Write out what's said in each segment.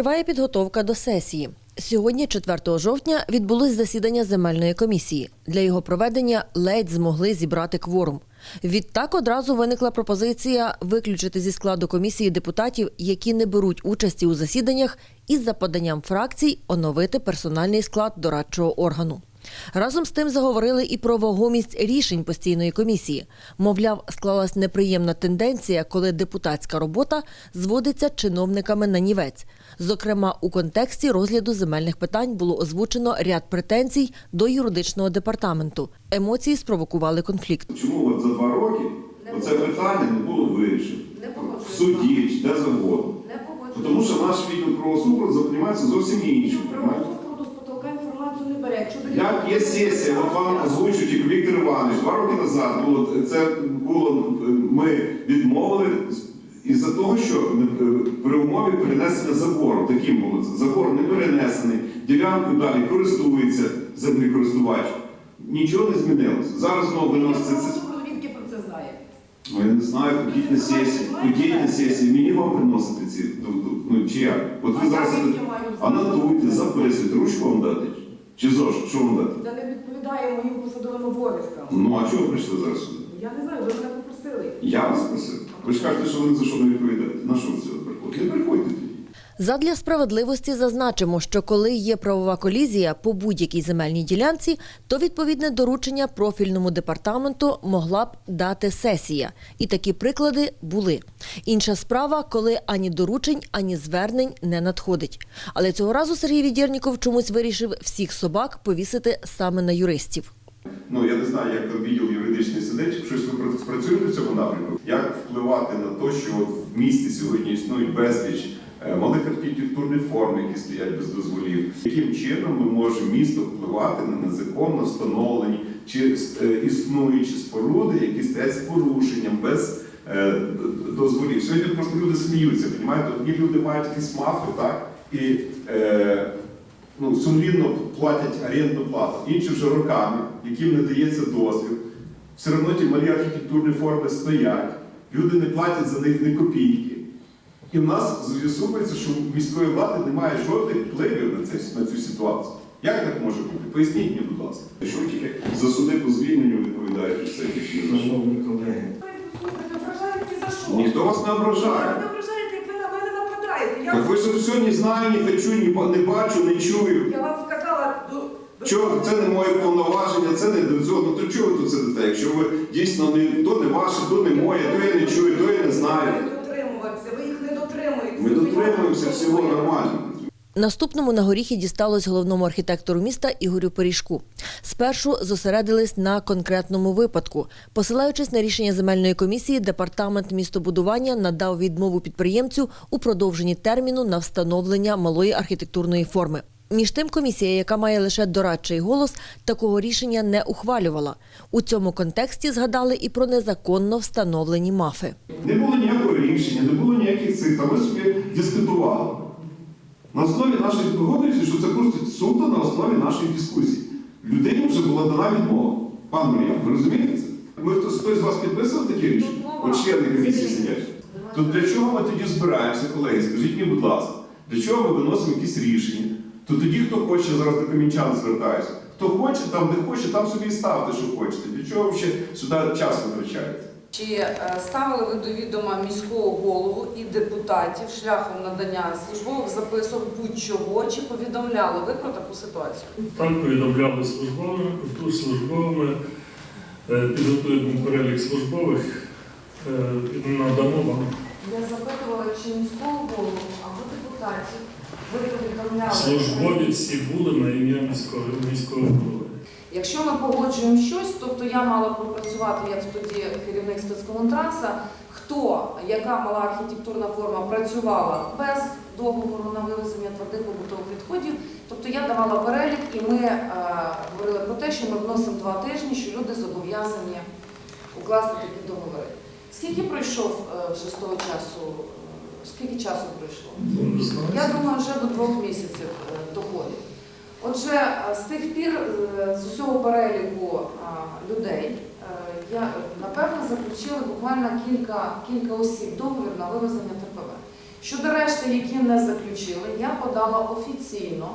Триває підготовка до сесії. Сьогодні, 4 жовтня, відбулось засідання земельної комісії. Для його проведення ледь змогли зібрати кворум. Відтак одразу виникла пропозиція виключити зі складу комісії депутатів, які не беруть участі у засіданнях, і за поданням фракцій оновити персональний склад дорадчого органу. Разом з тим заговорили і про вагомість рішень постійної комісії. Мовляв, склалась неприємна тенденція, коли депутатська робота зводиться чиновниками на нівець. Зокрема, у контексті розгляду земельних питань було озвучено ряд претензій до юридичного департаменту. Емоції спровокували конфлікт. Чому от за два роки оце питання не було вирішено? Не В суді чи де завгодно. Тому що наш відділ правосупроводу займається зовсім іншим. Про понімаєте? суду з потолка інформацію не бере. Якщо до Як є сесія, от вам озвучують як Віктор Іванович, два роки назад було це було ми відмовили із-за того, що е, при умові перенесення забору. Таким було це. Забор не перенесений, ділянкою далі користується землекористувач. Нічого не змінилося. Зараз знову виноситься це. Ну, я не знаю, ходіть на сесії, ходіть на сесії, мені вам приносити ці, ну, ну, чи як? От ви зараз анотуйте, записуйте, ручку вам дати? Чи ЗОЖ, що вам дати? Це не відповідає моїм посадовим обов'язкам. Ну, а чого ви прийшли зараз сюди? Я не знаю, ви мене попросили. Я вас просив. Ви ж кажете, що ви ні за що не відповідаєте. На що ви сюди приходите? Не приходьте тоді. Задля справедливості зазначимо, що коли є правова колізія по будь-якій земельній ділянці, то відповідне доручення профільному департаменту могла б дати сесія. І такі приклади були. Інша справа, коли ані доручень, ані звернень не надходить. Але цього разу Сергій Відєрніков чомусь вирішив всіх собак повісити саме на юристів. Ну, я не знаю, як там відділ юридичний сидить, щось ви пра- працюєте в цьому напрямку. Як впливати на те, що в місті сьогодні існують безліч малих архітектурних форм, які стоять без дозволів. Яким чином ми можемо місто впливати на незаконно встановлені чи е, існуючі споруди, які стоять з порушенням без е, дозволів? Сьогодні просто люди сміються, розумієте? Одні люди мають якісь мафи, так? І е, ну, сумлінно платять орендну плату, інші вже роками, яким не дається дозвіл. Все одно ті малі архітектурні форми стоять, люди не платять за них ні копійки. І в нас з'ясовується, що в міської влади немає жодних впливів на, це, на цю ситуацію. Як так може бути? Поясніть мені, будь ласка. Що тільки за суди по звільненню відповідаєте все більше за що? Шановні колеги, ображаєте за що. Ніхто вас не Ви ображає. не ображаєте, як ви на мене нападаєте. Так ви ж все не знаю, не хочу, не бачу, не чую. я вам сказала, Чого це не моє повноваження, це не до цього. Ну то чого ви тут сидите? Якщо ви дійсно не то не ваше, то не моє, то я не чую, то я не знаю. Ви ви їх не дотримуєтеся. Ми дотримуємося всього нормально. Наступному на горіхи дісталось головному архітектору міста Ігорю Пиріжку. Спершу зосередились на конкретному випадку. Посилаючись на рішення земельної комісії, департамент містобудування надав відмову підприємцю у продовженні терміну на встановлення малої архітектурної форми. Між тим, комісія, яка має лише дорадчий голос, такого рішення не ухвалювала. У цьому контексті згадали і про незаконно встановлені мафи. Не було ніякого рішення, не було ніяких цих, там ми собі дискутували. На основі нашої погодилися, що це просто суто на основі нашої дискусії. Людині вже була дана відмова. Пан Мар'ян, ви розумієте це? Ми хтось, хтось з вас підписував такі рішення? От члени комісії сидять. То для чого ми тоді збираємося, колеги? Скажіть мені, будь ласка, для чого ми виносимо якісь рішення? То тоді, хто хоче, зараз до камінчан звертаюся. Хто хоче, там де хоче, там собі і ставте, що хочете. Для чого ви ще сюди час витрачаєте? Чи е, ставили ви до відома міського голову і депутатів шляхом надання службових записок будь-чого, чи повідомляли ви про таку ситуацію? Так повідомляли службовими, тут службовими, е, підготуємо перелік службових, е, надамо вам. Я запитувала, чи міського голову або депутатів. Службові всі були на ім'я міського, міського голови. Якщо ми погоджуємо щось, тобто я мала пропрацювати як тоді керівник спецкомунтранса, хто, яка мала архітектурна форма працювала без договору на вивезення твердих побутових відходів. Тобто я давала перелік, і ми е, говорили про те, що ми вносимо два тижні, що люди зобов'язані укласти такі договори. Скільки пройшов е, вже з того часу? Скільки часу пройшло? Ну. Я думаю, вже до двох місяців е, доходить. Отже, е, з тих пір е, з усього переліку людей я напевно заключила буквально кілька, кілька осіб договір на вивезення ТПВ. Щодо решти, які не заключили, я подала офіційно,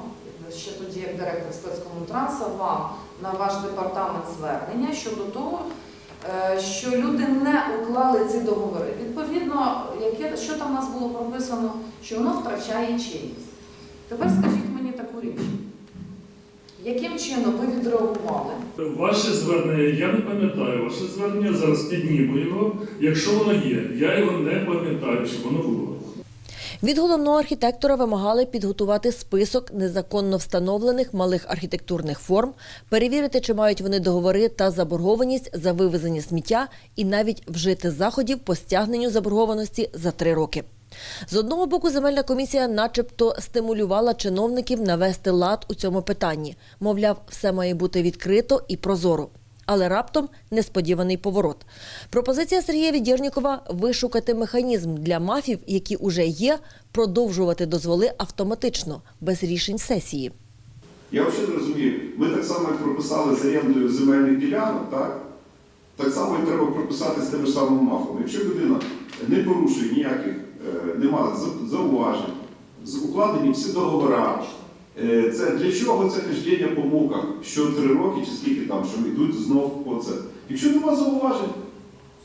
ще тоді як директор спецкомунтранса, вам на ваш департамент звернення щодо того, що люди не уклали ці договори. Відповідно, що там у нас було прописано, що воно втрачає чинність. Тепер скажіть мені таку річ. Яким чином ви відреагували? Ваше звернення, я не пам'ятаю, ваше звернення зараз підніму його, якщо воно є. Я його не пам'ятаю, чи воно було. Від головного архітектора вимагали підготувати список незаконно встановлених малих архітектурних форм, перевірити, чи мають вони договори та заборгованість за вивезення сміття, і навіть вжити заходів по стягненню заборгованості за три роки. З одного боку, земельна комісія, начебто, стимулювала чиновників навести лад у цьому питанні. Мовляв, все має бути відкрито і прозоро. Але раптом несподіваний поворот. Пропозиція Сергія Відєрнікова вишукати механізм для мафів, які уже є, продовжувати дозволи автоматично, без рішень сесії. Я взагалі не розумію, ми так само, як прописали з орендою земельних ділянок, так? Так само і треба прописати з тими ж самими мафами. Якщо людина не порушує ніяких, е, немає зауважень, укладені всі договори, це для чого це хождення по муках, що три роки чи скільки там, що йдуть знов по це. Якщо нема зауважень,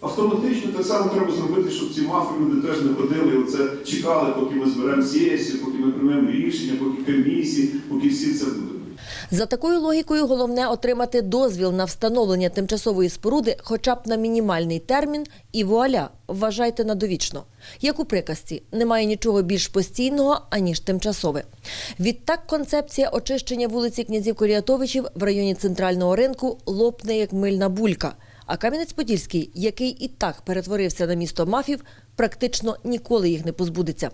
автоматично так само треба зробити, щоб ці мафи люди теж не ходили, і оце чекали, поки ми зберемо сесію, поки ми приймемо рішення, поки комісії, поки всі це будуть. За такою логікою, головне отримати дозвіл на встановлення тимчасової споруди хоча б на мінімальний термін, і вуаля, вважайте на довічно. Як у приказці, немає нічого більш постійного, аніж тимчасове. Відтак концепція очищення вулиці князів Коріатовичів в районі центрального ринку лопне як мильна булька. А Кам'янець-Подільський, який і так перетворився на місто мафів, практично ніколи їх не позбудеться.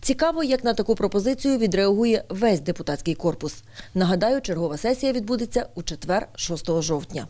Цікаво, як на таку пропозицію відреагує весь депутатський корпус. Нагадаю, чергова сесія відбудеться у четвер, 6 жовтня.